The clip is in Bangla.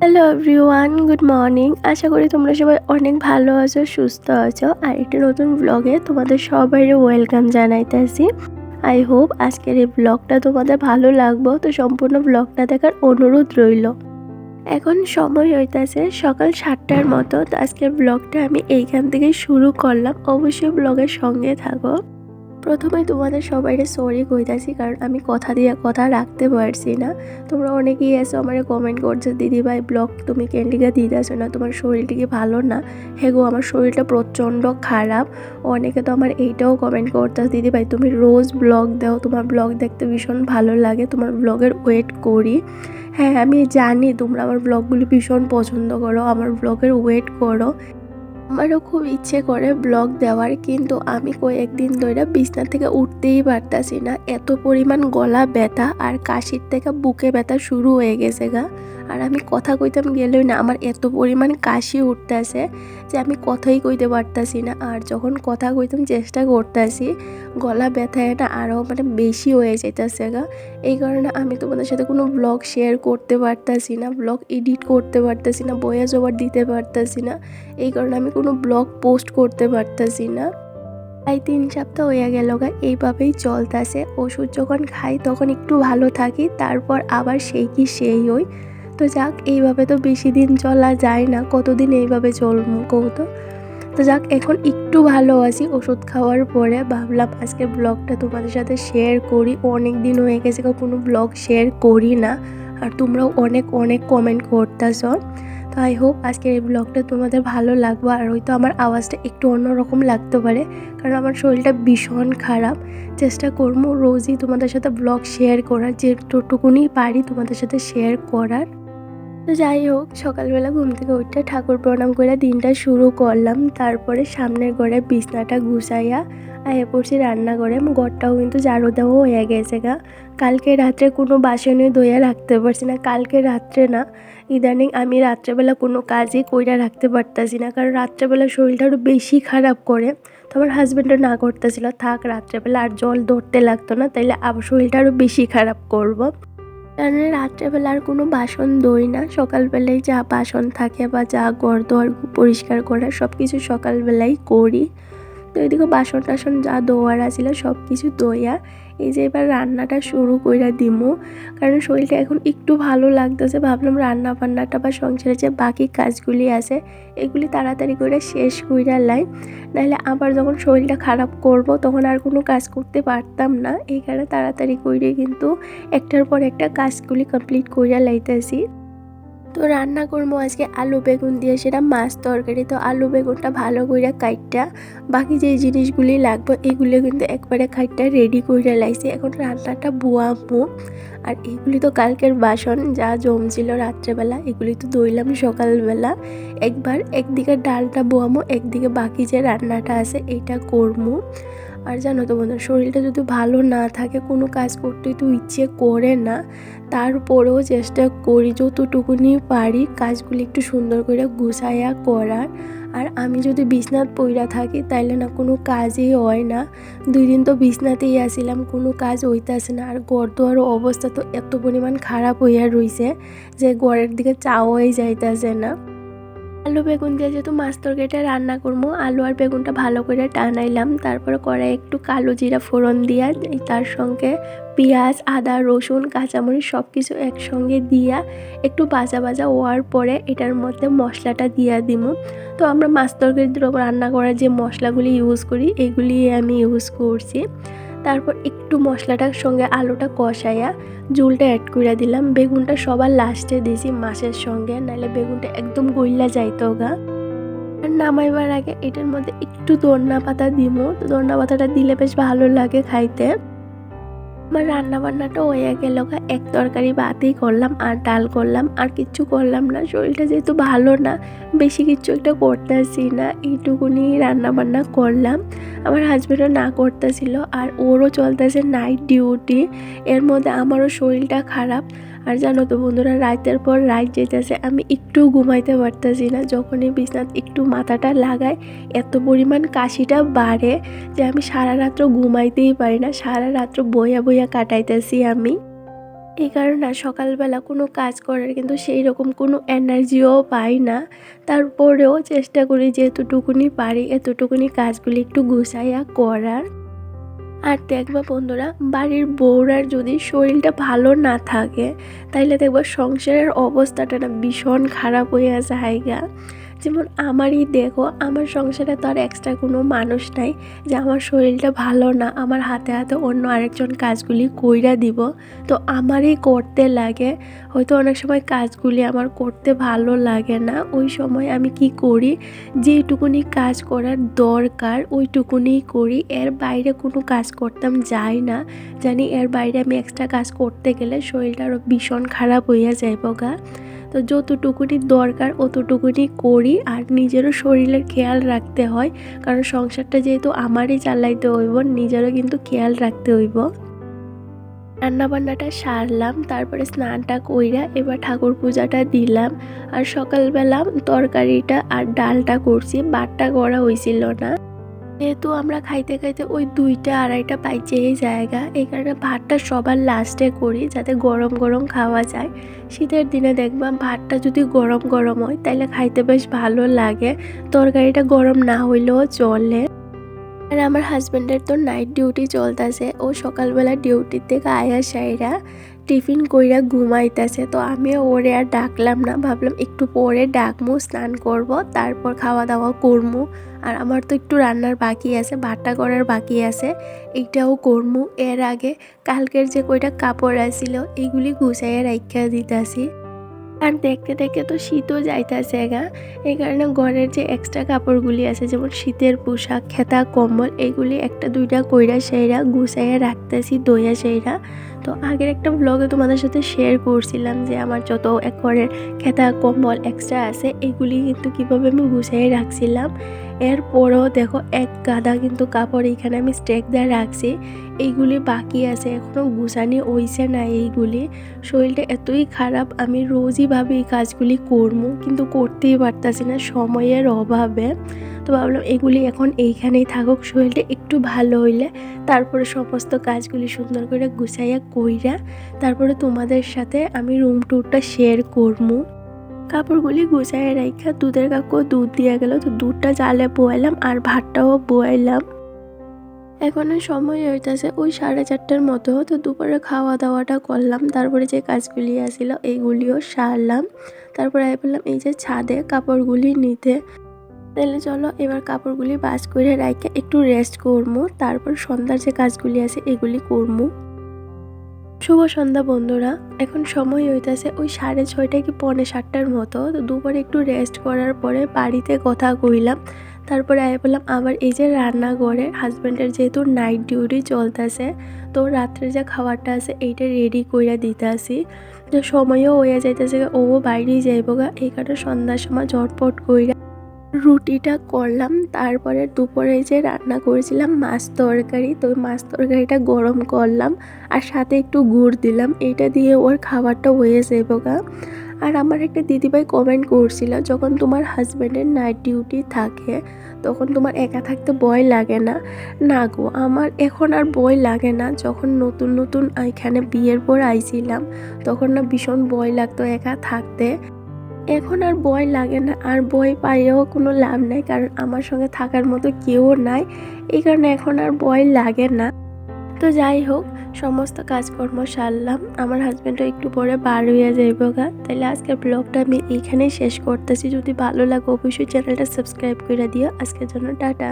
হ্যালো এভরিওয়ান গুড মর্নিং আশা করি তোমরা সবাই অনেক ভালো আছো, সুস্থ আছো। আর একটি নতুন ব্লগে তোমাদের সবাই ওয়েলকাম জানাইতেছি। আই হোপ আজকের এই ব্লগটা তোমাদের ভালো লাগবো। তো সম্পূর্ণ ব্লগটা দেখার অনুরোধ রইল। এখন সময় হইতাছে সকাল সাতটার মতো। তো আজকের ব্লগটা আমি এইখান থেকেই শুরু করলাম। অবশ্যই ব্লগের সঙ্গে থাকো। প্রথমে তোমাদের সবাইকে সরি কইতাছি, কারণ আমি কথা দিয়ে কথা রাখতে পারছি না। তোমরা অনেকেই এসো আমার কমেন্ট করছ, দিদি ভাই ব্লগ তুমি ক্যান্ডিকা দিতেছো না, তোমার শরীরটা কি ভালো না? হে গো আমার শরীরটা প্রচণ্ড খারাপ। অনেকে তো আমার এইটাও কমেন্ট করতেছে দিদি ভাই, তুমি রোজ ব্লগ দাও, তোমার ব্লগ দেখতে ভীষণ ভালো লাগে, তোমার ব্লগের ওয়েট করি। হ্যাঁ আমি জানি তোমরা আমার ব্লগগুলি ভীষণ পছন্দ করো, আমার ব্লগের ওয়েট করো। আমারও খুব ইচ্ছে করে ব্লগ দেওয়ার, কিন্তু আমি কয়েকদিন ধরে বিছনা থেকে উঠতেই পারতাছি না। এত পরিমাণ গলা ব্যথা আর কাশির থেকে বুকে ব্যথা শুরু হয়ে গেছে গা। আর আমি কথা কইতাম গেলেও না, আমার এত পরিমাণ কাশি উঠতেছে যে আমি কথাই কইতে পারতাছি না। আর যখন কথা কইতাম, চেষ্টা করতেছি, গলা ব্যথা এটা আরও মানে বেশি হয়ে যাইতেছে গা। এই কারণে আমি তোমাদের সাথে কোনো ব্লগ শেয়ার করতে পারতাছি না ব্লগ এডিট করতে পারতাছি না বয়া জবার দিতে পারতাছি না। এই কারণে আমি কোনো ব্লগ পোস্ট করতে পারতাছি না। তাই তিন সপ্তাহ হয়ে গেল গা, এইভাবেই চলতেছে। ওষুধ যখন খাই, তখন একটু ভালো থাকি, তারপর আবার সেই কি সেই হই। তো যাক, এইভাবে তো বেশি দিন চলা যায় না। কতদিন এইভাবে চলবো কৌতো তো? যাক, এখন একটু ভালো আছি ওষুধ খাওয়ার পরে। ভাবলাম আজকে ব্লগটা তোমাদের সাথে শেয়ার করি। অনেক দিন হয়ে গেছে কোনো ব্লগ শেয়ার করি না। আর তোমরাও অনেক অনেক কমেন্ট করতেছ। তো আই হোপ আজকের এই ব্লগটা তোমাদের ভালো লাগবে। আর হয়তো আমার আওয়াজটা একটু অন্যরকম লাগতে পারে। কারণ আমার শরীরটা ভীষণ খারাপ। চেষ্টা করব রোজই তোমাদের সাথে ব্লগ শেয়ার করার, যেটুকুনি পারি তোমাদের সাথে শেয়ার করার। তো যাই হোক, সকালবেলা ঘুম থেকে উঠে ঠাকুর প্রণাম করে দিনটা শুরু করলাম। তারপরে সামনের ঘরে বিছনাটা গুছাইয়া আয়ে পড়ছি রান্নাঘরে। ঘরটাও কিন্তু জারো দেওয়া হয়ে গেছে গা। কালকে রাত্রে কোনো বাসনে ধুয়ে রাখতে পারছি না। কালকে রাত্রে না, ইদানিং আমি রাত্রেবেলা কোনো কাজই কইরা রাখতে পারতাছি না। কারণ রাত্রেবেলা শরীরটা আরও বেশি খারাপ করে। তো আমার হাজব্যান্ডও না করতেছিল। থাক, রাত্রেবেলা আর জল ধরতে লাগতো না। তাইলে আবার শরীরটা আরও বেশি খারাপ করব। কারণ রাত্রেবেলা আর কোনো বাসন দই না। সকালবেলায় যা বাসন থাকে বা যা ঘর দোয়ার পরিষ্কার করা সব কিছু সকালবেলাই করি। এদিকে বাসন টাসন যা দোয়ার আছিল সব কিছু দইয়া এই যে এবার রান্নাটা শুরু কইরা দিমু, কারণ শরীরটা এখন একটু ভালো লাগতেছে। ভাবলাম রান্না বান্নাটা বা সংসারে যে বাকি কাজগুলি আছে, এগুলি তাড়াতাড়ি করে শেষ কইরা লাই। নাহলে আবার যখন শরীরটা খারাপ করব, তখন আর কোনো কাজ করতে পারতাম না। এই কারণে তাড়াতাড়ি করে কিন্তু একটার পর একটা কাজগুলি কমপ্লিট কইরা লাইতেছি। তো রান্না করব আজকে আলু বেগুন দিয়ে, সেটা মাছ তরকারি। তো আলু বেগুনটা ভালো করে কাইটটা, বাকি যে জিনিসগুলি লাগবে এগুলো কিন্তু একবারে খাইটটা রেডি করে লাইছি। এখন রান্নাটা বুয়াবো। আর এগুলি তো কালকের বাসন, যা জমছিল রাত্রেবেলা, এগুলি তো দইলাম সকালবেলা। একবার একদিকে ডালটা বোয়ামো একদিকে বাকি যে রান্নাটা আছে, এইটা করব। আর জানো তো বন্ধু শরীরটা যদি ভালো না থাকে, কোনো কাজ করতে তো ইচ্ছে করে না। তারপরেও চেষ্টা করি যতটুকুনি পারি কাজগুলি একটু সুন্দর করে গুছাইয়া করার। আর আমি যদি বিছনাথ পইরা থাকি, তাইলে না কোনো কাজই হয় না। দুই দিন তো বিছনাতেই আসিলাম, কোনো কাজ হইতাছে না। আর গড় দোয়ারও অবস্থা তো এত পরিমাণ খারাপ হইয়া রইছে যে গড়ের দিকে চাওয়াই যাইতাছে না। আলু বেগুন দিয়ে যেহেতু মাছ তরকারিটা রান্না করব, আলু আর বেগুনটা ভালো করে টানাইলাম। তারপরে কড়াই একটু কালো জিরা ফোড়ন দিয়া তার সঙ্গে পেঁয়াজ, আদা, রসুন, কাঁচামরিচ সব কিছু একসঙ্গে দিয়া একটু বাজা বাজা হওয়ার পরে এটার মধ্যে মশলাটা দিয়া দিব তো আমরা মাছ তরকারি রান্না করার যে মশলাগুলি ইউজ করি এগুলি আমি ইউজ করছি। তারপর একটু মশলাটার সঙ্গে আলুটা কষাইয়া জুলটা অ্যাড করে দিলাম। বেগুনটা সবার লাস্টে দিয়েছি মাছের সঙ্গে নাহলে বেগুনটা একদম গইলা যাইতো গা। আর নামাইবার আগে এটার মধ্যে একটু দর্না পাতা দিব তো দর্না পাতাটা দিলে বেশ ভালো লাগে খাইতে। আমার রান্নাবান্নাটা হয়ে গেল এক তরকারি ভাতেই করলাম, আর ডাল করলাম, আর কিচ্ছু করলাম না। শরীরটা যেহেতু ভালো না, বেশি কিছু একটা করতেছি না। এইটুকুনি রান্নাবান্না করলাম। আমার হাজব্যান্ডও না করতেছিল, আর ওরও চলতেছে নাইট ডিউটি এর মধ্যে আমারও শরীরটা খারাপ। আর জানো তো বন্ধুরা, রাতের পর রাত যেতেছে, আমি একটু ঘুমাইতে পারতেছি না। যখনই বিছনাথ একটু মাথাটা লাগায় এত পরিমাণ কাশিটা বাড়ে যে আমি সারা রাত্র ঘুমাইতেই পারি না, সারা রাত্র বইয়া বইয়া কাটাইতেছি আমি। এই কারণে সকালবেলা কোনো কাজ করার কিন্তু সেই রকম কোনো এনার্জিও পাই না। তারপরেও চেষ্টা করি যে এতটুকুনি পারি, এতটুকুনি কাজগুলি একটু গুছাইয়া করার। আর দেখবা বন্ধুরা, বাড়ির বউরার যদি শরীরটা ভালো না থাকে, তাইলে দেখবা সংসারের অবস্থাটা না ভীষণ খারাপ হয়ে আছে হাইগা যেমন আমারই দেখো, আমার সংসারে তো আর এক্সট্রা কোনো মানুষ নাই যে আমার শরীরটা ভালো না, আমার হাতে হাতে অন্য আরেকজন কাজগুলি কইরা দিব। তো আমারই করতে লাগে, হয়তো অনেক সময় কাজগুলি আমার করতে ভালো লাগে না, ওই সময় আমি কি করি? যেটুকুনি কাজ করার দরকার ওইটুকুনি করি, এর বাইরে কোনো কাজ করতাম যাই না, জানি এর বাইরে আমি এক্সট্রা কাজ করতে গেলে শরীরটা আরও ভীষণ খারাপ হইয়া যাইব গা। তো যতটুকুনি দরকার অতটুকুনি করি আর নিজেরও শরীরের খেয়াল রাখতে হয়। কারণ সংসারটা যেহেতু আমারই চালাইতে হইব, নিজেরও কিন্তু খেয়াল রাখতে হইব। রান্নাবান্নাটা সারলাম, তারপরে স্নানটা কইরা এবার ঠাকুর পূজাটা দিলাম। আর সকালবেলা তরকারিটা আর ডালটা করছি বাটটা করা হয়েছিল না। যেহেতু আমরা খাইতে খাইতে ওই দুইটা আড়াইটা পাইচেই জায়গা, এই কারণে ভাতটা সবার লাস্টে করি যাতে গরম গরম খাওয়া যায়। শীতের দিনে দেখবাম ভাতটা যদি গরম গরম হয় তাহলে খাইতে বেশ ভালো লাগে। তরকারিটা গরম না হইলেও চলে। আর আমার হাজব্যান্ডের তো নাইট ডিউটি চলতেছে, ও সকালবেলা ডিউটির থেকে আয়া সাইরা টিফিন কইরা ঘুমাইতেছে, তো আমিও ওরে আর ডাকলাম না। ভাবলাম একটু পরে ডাকমু, স্নান করব, তারপর খাওয়া দাওয়া করমু। আর আমার তো একটু রান্নার বাকি আছে, ভাতটা করার বাকি আছে, এইটাও করমু। এর আগে কালকের যে কয়টা কাপড় আসছিল এগুলি গুছাইয়া রাইখা দিতেছি। আর দেখতে দেখতে তো শীতও যাইতেছে গা। এই কারণে ঘরের যে এক্সট্রা কাপড়গুলি আছে, যেমন শীতের পোশাক, খেতা, কম্বল এইগুলি একটা দুইটা কইরা সেইরা গুছাইয়া রাখতেছি দইয়া সেইরা তো আগের একটা ব্লগে তোমাদের সাথে শেয়ার করছিলাম যে আমার যত এক ঘরের খেতা কম্বল এক্সট্রা আছে, এগুলি কিন্তু কীভাবে আমি গুছাইয়ে রাখছিলাম। এরপরও দেখো এক গাদা কিন্তু কাপড় এইখানে আমি স্টেক দিয়ে রাখছি। এইগুলি বাকি আছে এখনও গুছানি হইছে না এইগুলি। শরীরটা এতই খারাপ, আমি রোজই ভাবি এই কাজগুলি করব কিন্তু করতেই পারতাছি না, সময়ের অভাবে। তো ভাবলাম এগুলি এখন এইখানেই থাকুক, শরীরটা একটু ভালো হইলে তারপরে সমস্ত কাজগুলি সুন্দর করে গুছাইয়া কইরা তারপরে তোমাদের সাথে আমি রুম ট্যুরটা শেয়ার করব কাপড়গুলি গুছাইয়া রাইখা দুধের কাকু দুধ দিয়া গেল, তো দুধটা জালে বয়ালাম আর ভাতটাও বয়ালাম। এখন সময় হইতেছে ওই সাড়ে চারটার মতো, তো দুপুরে খাওয়া দাওয়াটা করলাম। তারপরে যে কাজগুলি আসিল এইগুলিও সারলাম। তারপরে আমি বললাম, এই যে ছাদে কাপড়গুলি নিতে। তাহলে চলো এবার কাপড়গুলি বাস করে রাইখে একটু রেস্ট করব তারপর সন্ধ্যার যে কাজগুলি আছে এগুলি করব শুভ সন্ধ্যা বন্ধুরা, এখন সময় হইতেছে ওই সাড়ে ছয়টা কি পৌনে সাতটার মতো। তো দুপুরে একটু রেস্ট করার পরে বাড়িতে কথা কইলাম, তারপরে আয় বললাম আবার এই যে রান্নাঘরে হাজব্যান্ডের যেহেতু নাইট ডিউটি চলতেছে, তো রাত্রে যে খাবারটা আছে এইটা রেডি কইরা দিতে আসি তো সময়ও হইয়া যাইতেছে, ও বাইরেই যাইব গা, এই কারণে সন্ধ্যার সময় ঝটপট কইরা রুটিটা করলাম, তারপরে দুপুরে যে রান্না করেছিলাম মাছ তরকারি, তো মাছ তরকারিটা গরম করলাম আর সাথে একটু গুড় দিলাম। এইটা দিয়ে ওর খাবারটা হয়ে যাব গা। আর আমার একটা দিদিভাই কমেন্ট করছিল, যখন তোমার হাজব্যান্ডের নাইট ডিউটি থাকে, তখন তোমার একা থাকতে ভয় লাগে না? না গো, আমার এখন আর ভয় লাগে না। যখন নতুন নতুন এখানে বিয়ের পর আইছিলাম, তখন না ভীষণ ভয় লাগতো একা থাকতে। এখন আর বয় লাগে না, আর বই পাইয়েও কোনো লাভ নাই, কারণ আমার সঙ্গে থাকার মতো কেউ নাই, এই কারণে এখন আর বয় লাগে না। তো যাই হোক, সমস্ত কাজকর্ম সারলাম, আমার হাজব্যান্ডও একটু পরে বার হয়ে যাইব গা। তাহলে আজকের ব্লগটা আমি এইখানেই শেষ করতেছি, যদি ভালো লাগে অবশ্যই চ্যানেলটা সাবস্ক্রাইব করে দিও। আজকের জন্য টাটা।